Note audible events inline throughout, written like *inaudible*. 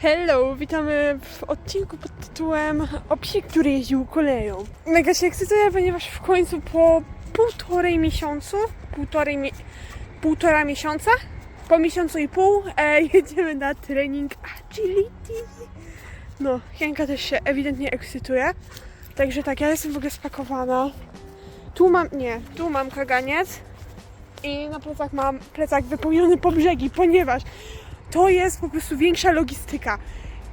Hello, witamy w odcinku pod tytułem O psie, który jeździł koleją. Mega się ekscytuję, ponieważ w końcu po półtorej miesiącu, półtorej mi, półtora miesiąca, po miesiącu i pół e, *laughs* jedziemy na trening agility. No, Janka też się ewidentnie ekscytuje. Także tak, ja jestem w ogóle spakowana. Tu mam, nie, tu mam kaganiec i na plecach mam plecak wypełniony po brzegi, ponieważ to jest po prostu większa logistyka.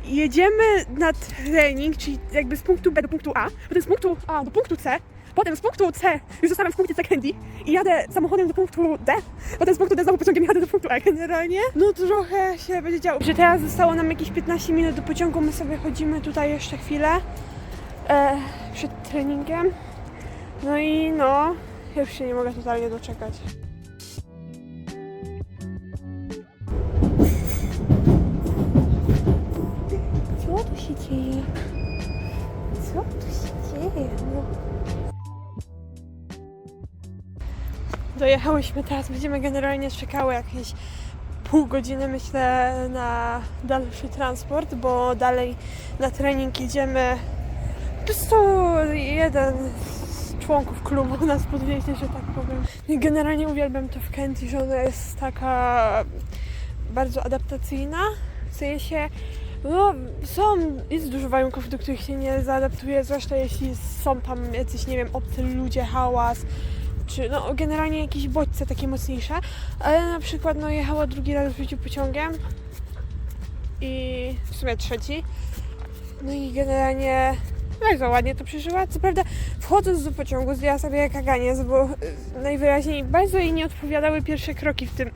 Jedziemy na trening, czyli jakby z punktu B do punktu A, potem z punktu A do punktu C, potem z punktu C już zostawiam w punkcie C Candy i jadę samochodem do punktu D, potem z punktu D znowu pociągiem jadę do punktu E generalnie. No trochę się będzie działo. Że teraz zostało nam jakieś 15 minut do pociągu, my sobie chodzimy tutaj jeszcze chwilę e, przed treningiem. No i no, już się nie mogę totalnie doczekać. Dojechałyśmy teraz, będziemy generalnie czekały jakieś pół godziny myślę na dalszy transport, bo dalej na trening jedziemy po prostu jeden z członków klubu nas podwiezie, że tak powiem. Generalnie uwielbiam to w Kenty, że ona jest taka bardzo adaptacyjna, w sensie no, są, jest dużo warunków, do których się nie zaadaptuje, zwłaszcza jeśli są tam jacyś, nie wiem, obcy ludzie, hałas, czy no generalnie jakieś bodźce takie mocniejsze, ale na przykład no jechała drugi raz w życiu pociągiem i w sumie trzeci, no i generalnie bardzo ładnie to przeżyła. Co prawda wchodząc do pociągu zdjęła sobie kaganiec, bo y, najwyraźniej bardzo jej nie odpowiadały pierwsze kroki w tym.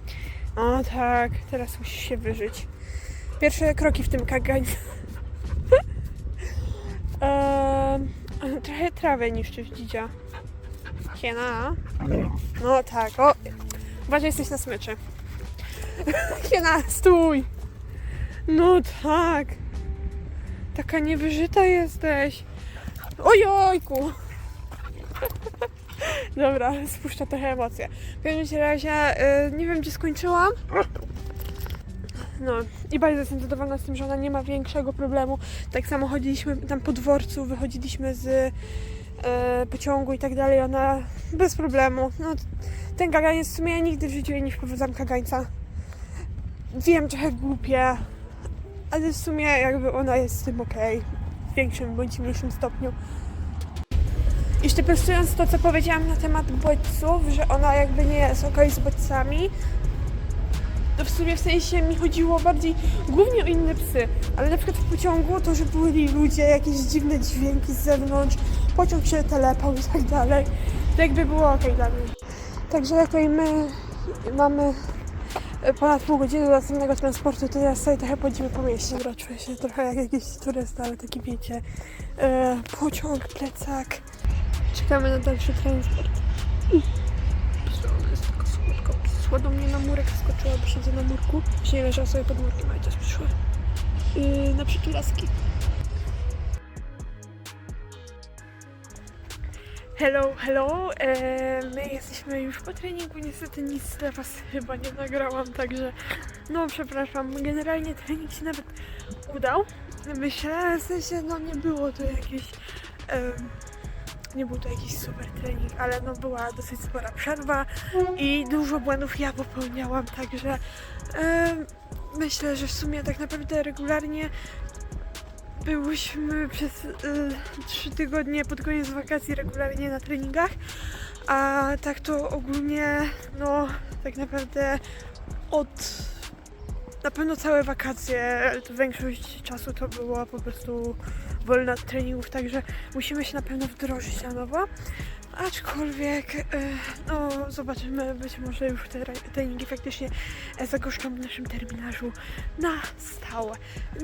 O tak, teraz musi się wyżyć. Pierwsze kroki w tym kaganiu. *laughs* Ehm, trochę trawę niszczy dzidzia. Hiena. No tak, o. Uważaj, jesteś na smyczy. *laughs* Hiena, stój! No tak. Taka niewyżyta jesteś. Ojojku! *laughs* Dobra, spuszczę trochę emocje. W każdym razie y, nie wiem, gdzie skończyłam. No i bardzo jestem zadowolona z tym, że ona nie ma większego problemu. Tak samo chodziliśmy tam po dworcu, wychodziliśmy z pociągu i tak dalej. Ona bez problemu. No, ten kaganiec w sumie ja nigdy w życiu nie wprowadzam kagańca. Wiem, trochę głupie, ale w sumie jakby ona jest z tym okej. W większym bądź mniejszym stopniu. Jeszcze prostując to, co powiedziałam na temat bodźców, że ona jakby nie jest okej z bodźcami, to w sumie w sensie mi chodziło bardziej głównie o inne psy, ale na przykład w pociągu to, że byli ludzie, jakieś dziwne dźwięki z zewnątrz, pociąg się telepał i tak dalej, to jakby było okej dla mnie. Także jakiej my mamy ponad pół godziny do następnego transportu, to teraz sobie trochę chodzimy po mieście. Dobra, czuję się trochę jak jakiś turysta, ale taki wiecie, e, pociąg, plecak. Czekamy na dalszy transport. Ona jest taka słodka, do mnie na murek, skoczyła, bo siedzę na murku. Wcześniej leżała sobie pod murkiem, ale też przyszła. Yy, na przytulaski. Hello, hello. E, my jesteśmy już po treningu. Niestety nic dla Was chyba nie nagrałam, także no przepraszam. Generalnie trening się nawet udał. Myślę, w sensie no nie było to jakieś. nie był to jakiś super trening, ale no była dosyć spora przerwa i dużo błędów ja popełniałam, także myślę, że w sumie tak naprawdę regularnie byłyśmy przez y, trzy tygodnie pod koniec wakacji regularnie na treningach, a tak to ogólnie no tak naprawdę od na pewno całe wakacje, większość czasu to było po prostu wolna od treningów, także musimy się na pewno wdrożyć na nowo. Aczkolwiek, e, no zobaczymy, być może już te re- treningi faktycznie e, zagoszczą w naszym terminarzu na stałe.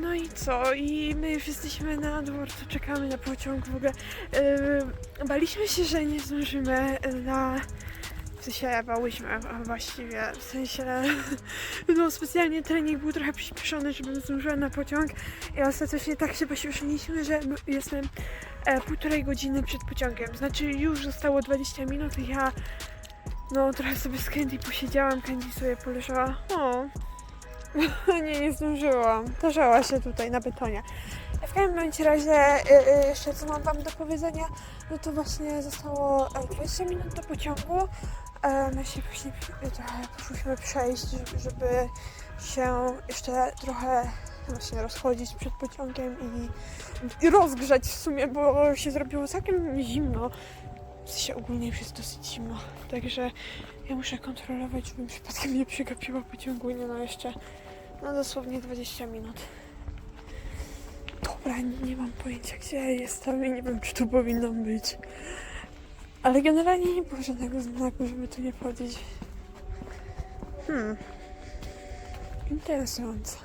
No i co? I my już jesteśmy na dworcu, czekamy na pociąg w ogóle. E, baliśmy się, że nie zdążymy na... W sensie bałyśmy, a właściwie w sensie *laughs* no specjalnie trening był trochę przyspieszony, żebym zdążyła na pociąg i ostatecznie tak się pośpieszyliśmy, że jestem e, półtorej godziny przed pociągiem. Znaczy już zostało 20 minut i ja no trochę sobie z Candy posiedziałam, Candy sobie poleżała. O, *laughs* nie, nie zdążyłam. Tarzała się tutaj na betonie. W każdym razie, y, y, jeszcze co mam Wam do powiedzenia, no to właśnie zostało e, 20 minut do pociągu. E, My się właśnie y, trochę poszłyśmy przejść, żeby, się jeszcze trochę właśnie rozchodzić przed pociągiem i, i rozgrzać w sumie, bo się zrobiło całkiem zimno. W sensie ogólnie już jest dosyć zimno, także ja muszę kontrolować, żebym przypadkiem nie przegapiła pociągu, nie no jeszcze, no dosłownie 20 minut. Dobra, nie, nie mam pojęcia gdzie jestem i nie wiem czy tu powinno być. Ale generalnie nie było żadnego znaku, żeby tu nie chodzić. Hmm. Interesujące.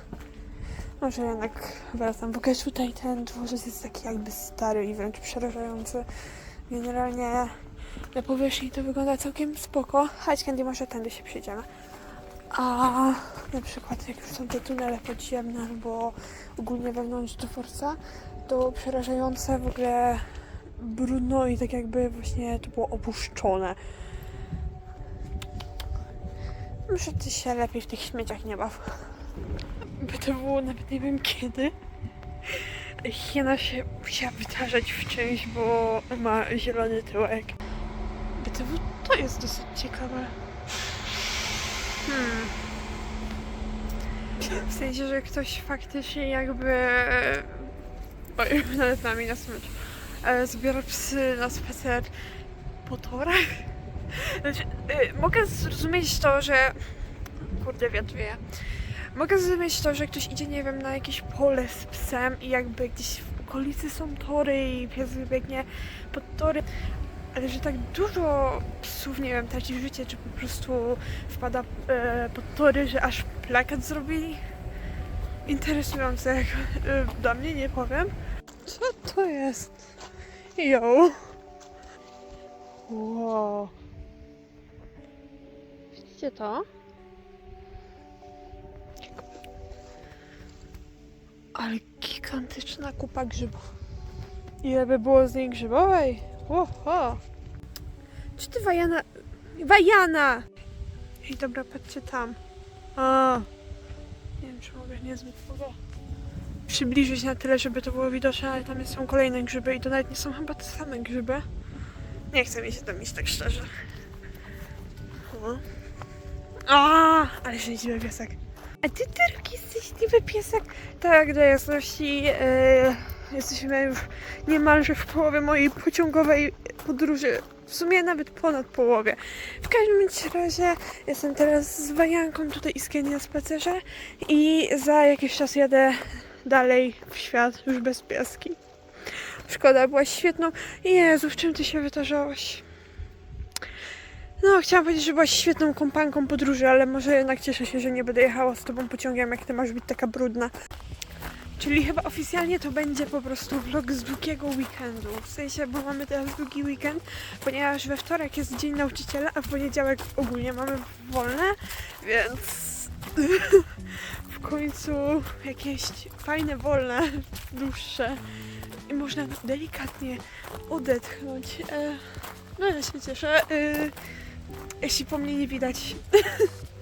Może jednak wracam, bo ogóle tutaj ten dworzec jest taki jakby stary i wręcz przerażający. Generalnie na powierzchni to wygląda całkiem spoko. Chodź, Candy, może tędy się przejdziemy. A na przykład jak już są te tunele podziemne albo ogólnie wewnątrz dworca, to przerażające w ogóle brudno i tak jakby właśnie to było opuszczone. Muszę ty się lepiej w tych śmieciach nie baw. By to było nawet nie wiem kiedy. Hiena się musiała wytarzać w czymś, bo ma zielony tyłek. BTW to jest dosyć ciekawe. Hmm. W sensie, że ktoś faktycznie jakby... Oj, nawet nami na smycz. E, zbiera psy na spacer po torach. Znaczy, e, mogę zrozumieć to, że... Kurde, wiatr wieje. Mogę zrozumieć to, że ktoś idzie, nie wiem, na jakieś pole z psem i jakby gdzieś w okolicy są tory i pies wybiegnie pod tory. Ale że tak dużo psów, nie wiem, traci życie, czy po prostu wpada e, pod tory, że aż plakat zrobili. Interesujące, jak e, dla mnie nie powiem. Co to jest? Yo. Wow. Widzicie to? Ale gigantyczna kupa grzybów. Ile by było z niej grzybowej? Oho! Czy ty Wajana... Wajana! Ej, dobra, patrzcie tam. A. Nie wiem, czy mogę niezbyt mogę przybliżyć na tyle, żeby to było widoczne, ale tam są kolejne grzyby i to nawet nie są chyba te same grzyby. Nie chcę mi się tam iść tak szczerze. O. A, ale szczęśliwy piesek. A ty też szczęśliwy piesek? Tak, do jasności. Yy, jesteśmy już niemalże w połowie mojej pociągowej podróży. W sumie nawet ponad połowie. W każdym razie jestem teraz z Wajanką tutaj i z na spacerze i za jakiś czas jadę dalej w świat już bez pieski. Szkoda, byłaś świetną. Jezu, w czym ty się wytarzałaś? No, chciałam powiedzieć, że byłaś świetną kompanką podróży, ale może jednak cieszę się, że nie będę jechała z tobą pociągiem, jak ty masz być taka brudna. Czyli chyba oficjalnie to będzie po prostu vlog z długiego weekendu. W sensie, bo mamy teraz długi weekend, ponieważ we wtorek jest Dzień Nauczyciela, a w poniedziałek ogólnie mamy wolne, więc końcu jakieś fajne, wolne, dłuższe i można delikatnie odetchnąć. E, no ja się cieszę. E, jeśli po mnie nie widać. *laughs*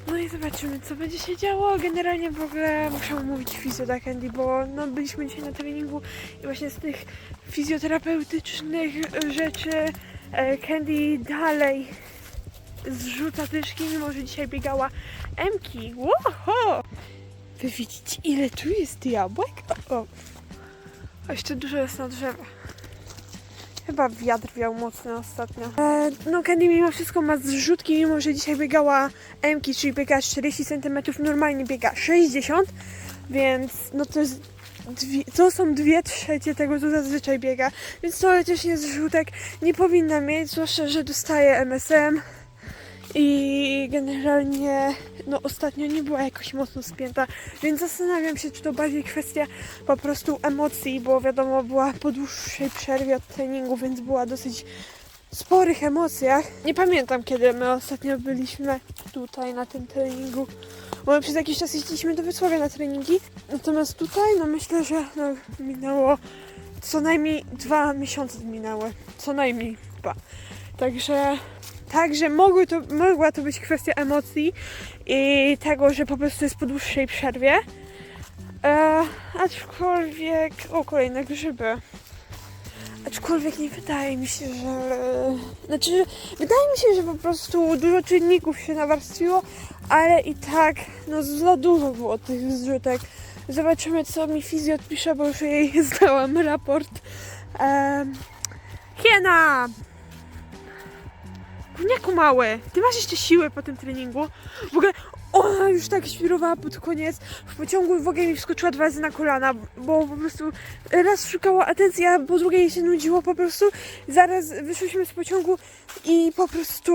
No i zobaczymy, co będzie się działo. Generalnie w ogóle muszę umówić fizjo dla Candy, bo no, byliśmy dzisiaj na treningu i właśnie z tych fizjoterapeutycznych rzeczy e, Candy dalej zrzuca dyszki, mimo że dzisiaj biegała Emki. Łoho! Wy widzicie, ile tu jest jabłek? O, o. A jeszcze dużo jest na drzewach. Chyba wiatr wiał mocno ostatnio. E, no Candy mimo wszystko ma zrzutki, mimo że dzisiaj biegała Emki, czyli biega 40 cm, normalnie biega 60, więc no to jest dwie, to są dwie trzecie tego, co zazwyczaj biega, więc teoretycznie zrzutek nie powinna mieć, zwłaszcza, że dostaje MSM i generalnie no ostatnio nie była jakoś mocno spięta, więc zastanawiam się, czy to bardziej kwestia po prostu emocji, bo wiadomo, była po dłuższej przerwie od treningu, więc była dosyć sporych emocjach. Nie pamiętam, kiedy my ostatnio byliśmy tutaj na tym treningu, bo przez jakiś czas jeździliśmy do Wrocławia na treningi, natomiast tutaj, no myślę, że no, minęło co najmniej dwa miesiące minęły, co najmniej dwa. Także Także mogły to, mogła to być kwestia emocji i tego, że po prostu jest po dłuższej przerwie. E, aczkolwiek... O, kolejne grzyby. Aczkolwiek nie wydaje mi się, że... Znaczy, wydaje mi się, że po prostu dużo czynników się nawarstwiło, ale i tak, no za dużo było tych zrzutek. Zobaczymy, co mi fizjo odpisze, bo już jej *laughs* zdałam raport. Um, Hiena! Gówniaku mały, ty masz jeszcze siły po tym treningu? W ogóle ona już tak świrowała pod koniec. W pociągu w ogóle mi wskoczyła dwa razy na kolana, bo po prostu raz szukała atencji, a po drugie jej się nudziło po prostu. Zaraz wyszliśmy z pociągu i po prostu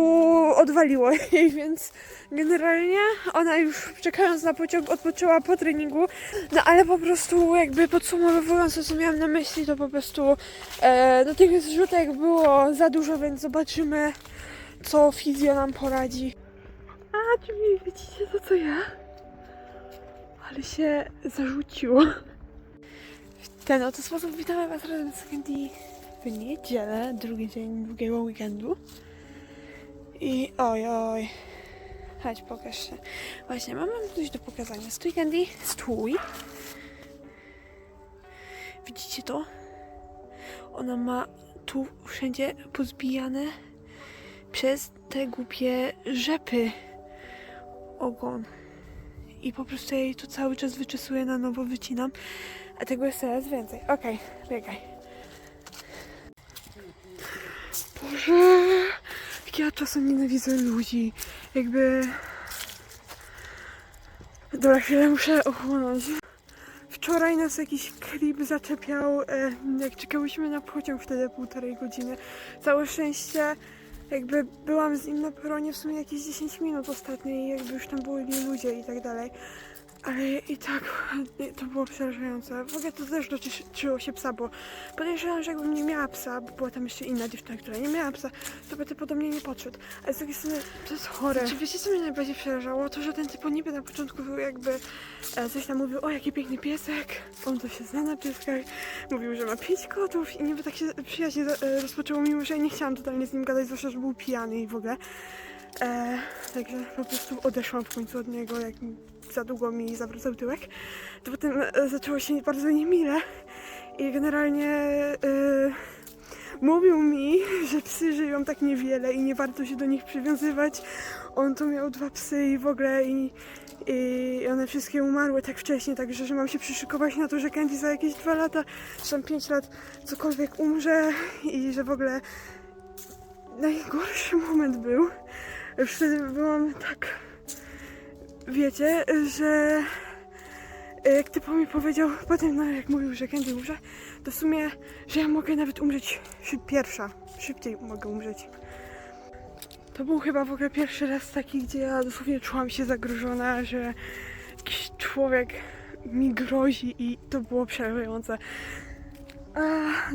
odwaliło *laughs* jej, więc generalnie ona już czekając na pociąg odpoczęła po treningu. No ale po prostu jakby podsumowując to, co miałam na myśli, to po prostu e, no tych zrzutek było za dużo, więc zobaczymy, co fizjo nam poradzi. A, czy wy widzicie to, co ja? Ale się zarzuciło. W ten oto sposób witamy Was razem z Candy w niedzielę, drugi dzień długiego weekendu. I oj, oj. Chodź, pokaż się. Właśnie, mam coś do pokazania. Stój, Candy. Stój. Widzicie to? Ona ma tu wszędzie pozbijane przez te głupie rzepy ogon. I po prostu jej tu cały czas wyczesuję na nowo, wycinam. A tego jest coraz więcej. Okej, biegaj. Boże, jak ja czasem nienawidzę ludzi. Jakby... Dobra, chwilę muszę ochłonąć. Wczoraj nas jakiś klip zaczepiał, e, jak czekałyśmy na pociąg wtedy półtorej godziny. Całe szczęście jakby byłam z nim na peronie w sumie jakieś 10 minut ostatnio i jakby już tam byli ludzie i tak dalej. Ale i tak to było przerażające. W ogóle to też dotyczyło się psa, bo podejrzewam, że jakbym nie miała psa, bo była tam jeszcze inna dziewczyna, która nie miała psa, to by ty podobnie nie podszedł. Ale z drugiej strony to jest chore. Czy wiecie, co mnie najbardziej przerażało? To, że ten typ niby na początku był jakby e, coś tam mówił, o jaki piękny piesek, on to się zna na pieskach, mówił, że ma pięć kotów i niby tak się przyjaźnie e, rozpoczęło, mimo że ja nie chciałam totalnie z nim gadać, zwłaszcza, że był pijany i w ogóle. E, także po prostu odeszłam w końcu od niego, jak za długo mi zawracał tyłek. To potem e, zaczęło się bardzo niemile i generalnie e, mówił mi, *laughs* że psy żyją tak niewiele i nie warto się do nich przywiązywać. On to miał dwa psy i w ogóle i, i one wszystkie umarły tak wcześnie, także że mam się przyszykować na to, że Candy za jakieś dwa lata, czy tam pięć lat cokolwiek umrze i że w ogóle najgorszy moment był. Wtedy byłam tak, wiecie, że jak typo mi powiedział potem, no jak mówił, że Candy umrze, to w sumie, że ja mogę nawet umrzeć szyb- pierwsza, szybciej mogę umrzeć. To był chyba w ogóle pierwszy raz taki, gdzie ja dosłownie czułam się zagrożona, że jakiś człowiek mi grozi i to było przerażające. A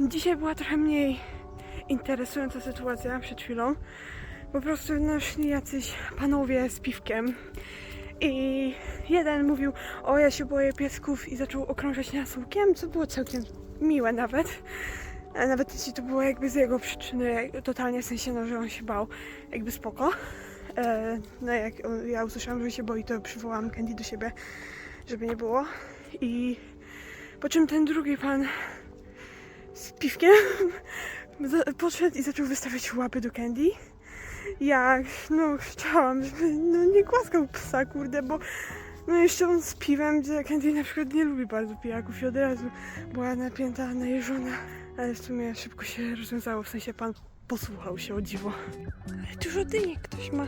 dzisiaj była trochę mniej interesująca sytuacja przed chwilą. Po prostu no, szli jacyś panowie z piwkiem i jeden mówił, o ja się boję piesków i zaczął okrążać nas co było całkiem miłe nawet. Nawet jeśli to było jakby z jego przyczyny, totalnie w sensie, no, że on się bał, jakby spoko. E, no jak ja usłyszałam, że się boi, to przywołałam Candy do siebie, żeby nie było. I po czym ten drugi pan z piwkiem *laughs* podszedł i zaczął wystawiać łapy do Candy. Ja, no, chciałam, żeby no, nie głaskał psa, kurde, bo no jeszcze on z piwem, gdzie Candy na przykład nie lubi bardzo pijaków i od razu była napięta, najeżona, ale w sumie szybko się rozwiązało, w sensie pan posłuchał się o dziwo. Ale dużo dyni ktoś ma.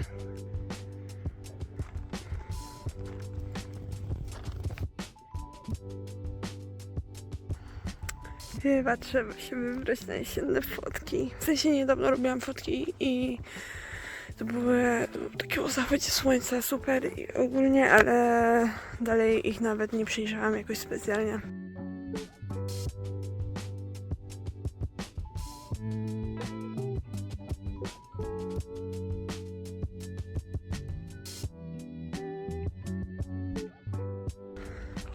Chyba trzeba się wybrać na jesienne fotki. W sensie niedawno robiłam fotki i to były takie o zachodzie słońca, super i ogólnie, ale dalej ich nawet nie przyjrzałam jakoś specjalnie.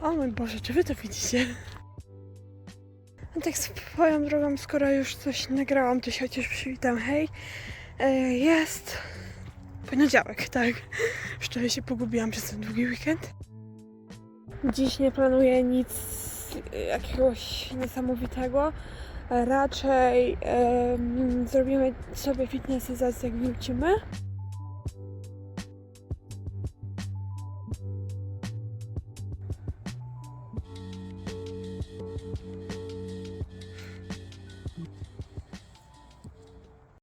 O mój Boże, czy wy to widzicie? No tak swoją drogą, skoro już coś nagrałam, to się chociaż przywitam. Hej, E, Jest poniedziałek, tak. Wczoraj się pogubiłam przez ten długi weekend. Dziś nie planuję nic e, jakiegoś niesamowitego. Raczej zrobimy sobie fitnessy zaraz jak wrócimy.